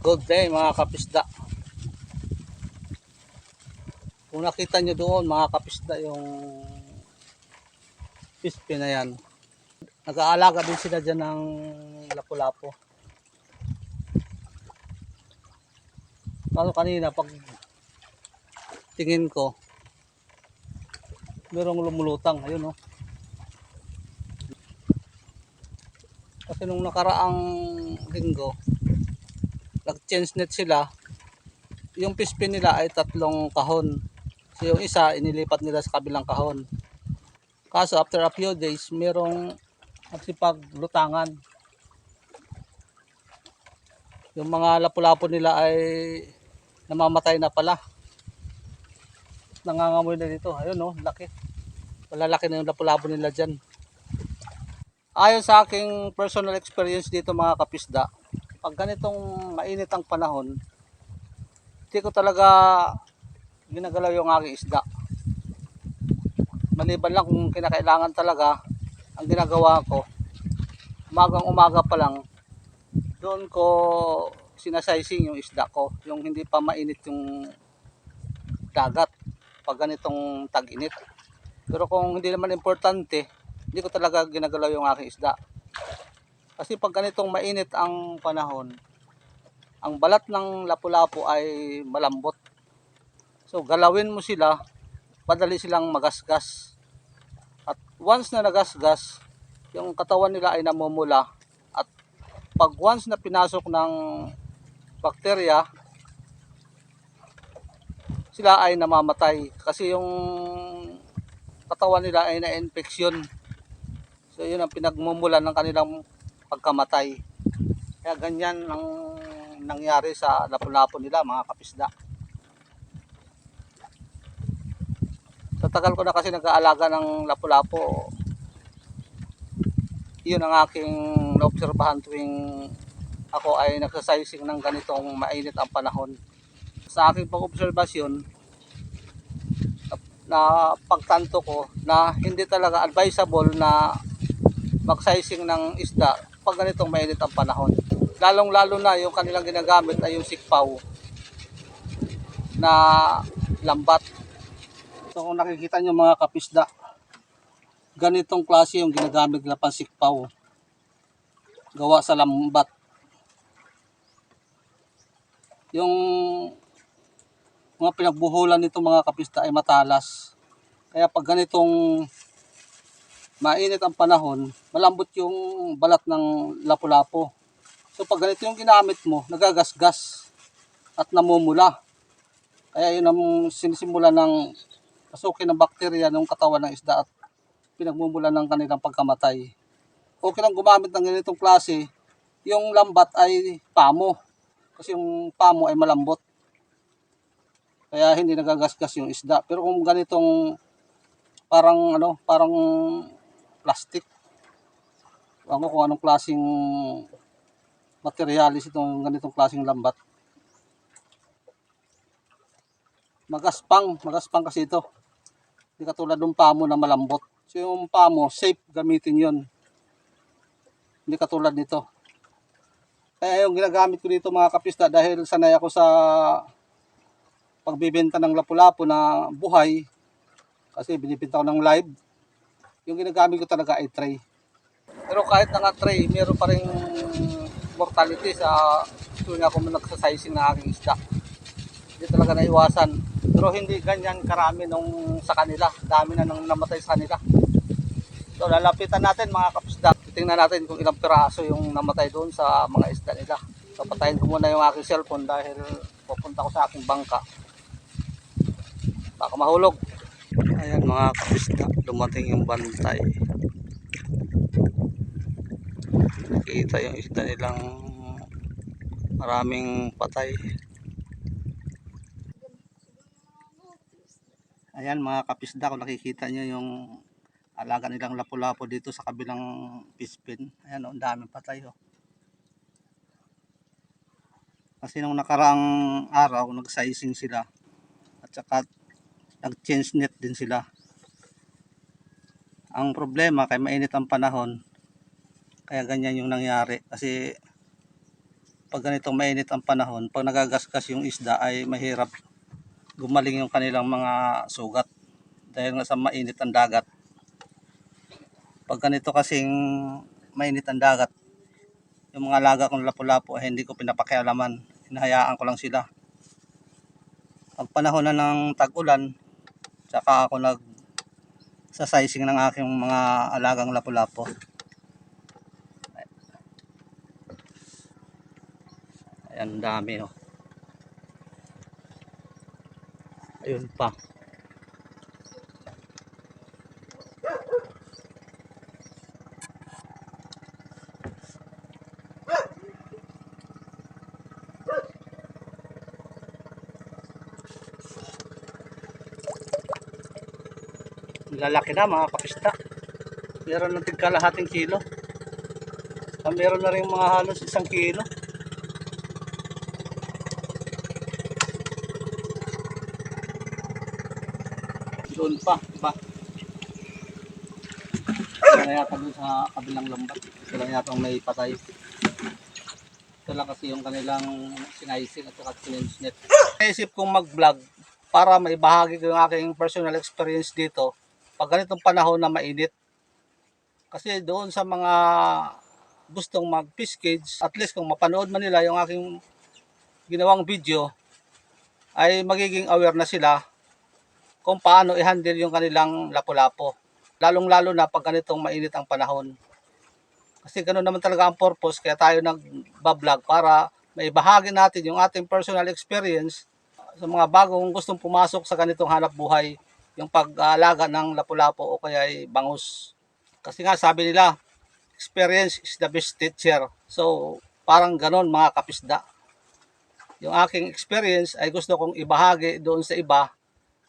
Good day mga kapisda. Kung nakita nyo doon mga kapisda yung pispi na yan. Nag-aalaga din sila dyan ng lapu-lapo. Paano kanina pag tingin ko merong lumulutang. Ayun oh. Kasi nung nakaraang linggo, nag-change net sila, yung pispin nila ay tatlong kahon. So yung isa, inilipat nila sa kabilang kahon. Kaso after a few days, merong nagsipaglutangan. Yung mga lapu-lapo nila ay namamatay na pala. Nangangamoy na dito. Ayun oh, laki. Malalaki na yung lapu-lapo nila dyan. Ayon sa aking personal experience dito mga kapisda, pag ganitong mainit ang panahon, hindi ko talaga ginagalaw yung aking isda. Maliban lang kung kinakailangan talaga, ang ginagawa ko, umagang umaga pa lang, doon ko sinasizing yung isda ko, yung hindi pa mainit yung dagat pag ganitong tag-init. Pero kung hindi naman importante, hindi ko talaga ginagalaw yung aking isda. Kasi pag ganitong mainit ang panahon, ang balat ng lapu-lapu ay malambot. So galawin mo sila, madali silang magasgas. At once na nagasgas, yung katawan nila ay namumula. At pag once na pinasok ng bakterya, sila ay namamatay. Kasi yung katawan nila ay na-infeksyon. So yun ang pinagmumulan ng kanilang pagkamatay. Kaya ganyan ang nangyari sa lapu-lapu nila mga kapisda. Sa tagal ko na kasi nag-aalaga ng lapu-lapu, yun ang aking naobserbahan tuwing ako ay nagsasizing ng ganitong mainit ang panahon. Sa aking pag-obserbasyon, na pagtanto ko na hindi talaga advisable na mag-sizing ng isda pag ganitong mainit ang panahon. Lalong lalo na yung kanilang ginagamit ay yung sikpaw na lambat. So kung nakikita nyo mga kapisda, ganitong klase yung ginagamit nila pang sikpaw. Gawa sa lambat. Yung mga pinagbuhulan nito mga kapisda ay matalas. Kaya pag ganitong mainit ang panahon, malambot yung balat ng lapu-lapo. So pag ganito yung ginamit mo, nagagasgas at namumula. Kaya yun ang sinisimula ng pasukin ng bakterya ng katawan ng isda at pinagmumula ng kanilang pagkamatay. Okay lang gumamit ng ganitong klase, yung lambat ay pamo. Kasi yung pamo ay malambot. Kaya hindi nagagasgas yung isda. Pero kung ganitong parang ano, parang plastic. Ewan ko kung anong klaseng materialis itong ganitong klaseng lambat. Magaspang, magaspang kasi ito. Hindi katulad ng pamo na malambot. So yung pamo, safe gamitin yon. Hindi katulad nito. Kaya yung ginagamit ko dito mga kapista dahil sanay ako sa pagbibenta ng lapu-lapu na buhay kasi binibenta ko ng live yung ginagamit ko talaga ay tray. Pero kahit na nga tray meron pa rin mortality sa tuwing ako nagsasizing na aking isda. Hindi talaga naiwasan. Pero hindi ganyan karami nung sa kanila. Dami na nang namatay sa kanila. So lalapitan natin mga kapisda. Titingnan natin kung ilang piraso yung namatay doon sa mga isda nila. So patayin ko muna yung aking cellphone dahil pupunta ko sa aking bangka. Baka mahulog ayan mga kapisda dumating yung bantay. Nakita yung isda nilang maraming patay. Ayan mga kapisda kung nakikita nyo yung alaga nilang lapu-lapu dito sa kabilang pispin. Ayan oh, ang daming patay oh. kasi nung nakaraang araw nag-sizing sila. At saka nag-change net din sila. Ang problema kay mainit ang panahon, kaya ganyan yung nangyari kasi pag ganitong mainit ang panahon, pag nagagasgas yung isda ay mahirap gumaling yung kanilang mga sugat dahil nga sa mainit ang dagat. Pag ganito kasing mainit ang dagat, yung mga alaga kong lapu-lapu ay hindi ko pinapakialaman. Hinahayaan ko lang sila. Pag panahon na ng tag-ulan, tsaka ako nag sa sizing ng aking mga alagang lapu-lapu. Ayan, dami oh. Ayun pa. Lalaki na mga kapista. Meron ng tigkalahating kilo. Ah, meron na rin mga halos isang kilo. Doon pa, ba? Kaya yata doon sa kabilang lambat. Sila yata may patay. Ito lang kasi yung kanilang sinaising at saka net. Naisip kong mag-vlog para maibahagi ko yung aking personal experience dito pag ganitong panahon na mainit. Kasi doon sa mga gustong mag-fish cage, at least kung mapanood man nila yung aking ginawang video, ay magiging aware na sila kung paano i-handle yung kanilang lapo-lapo. Lalong-lalo na pag ganitong mainit ang panahon. Kasi ganoon naman talaga ang purpose, kaya tayo nag-vlog para maibahagi natin yung ating personal experience sa mga bagong gustong pumasok sa ganitong hanap buhay, yung pag-aalaga ng lapu-lapu o kaya ay bangus. Kasi nga sabi nila, experience is the best teacher. So, parang ganon mga kapisda. Yung aking experience ay gusto kong ibahagi doon sa iba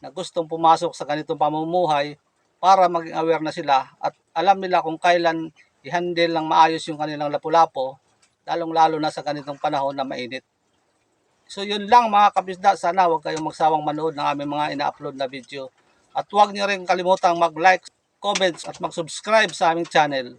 na gustong pumasok sa ganitong pamumuhay para maging aware na sila at alam nila kung kailan i-handle ng maayos yung kanilang lapu-lapo, lalong-lalo na sa ganitong panahon na mainit. So yun lang mga kapisda, sana huwag kayong magsawang manood ng aming mga ina-upload na video. At huwag niyo rin kalimutang mag-like, comments at mag-subscribe sa aming channel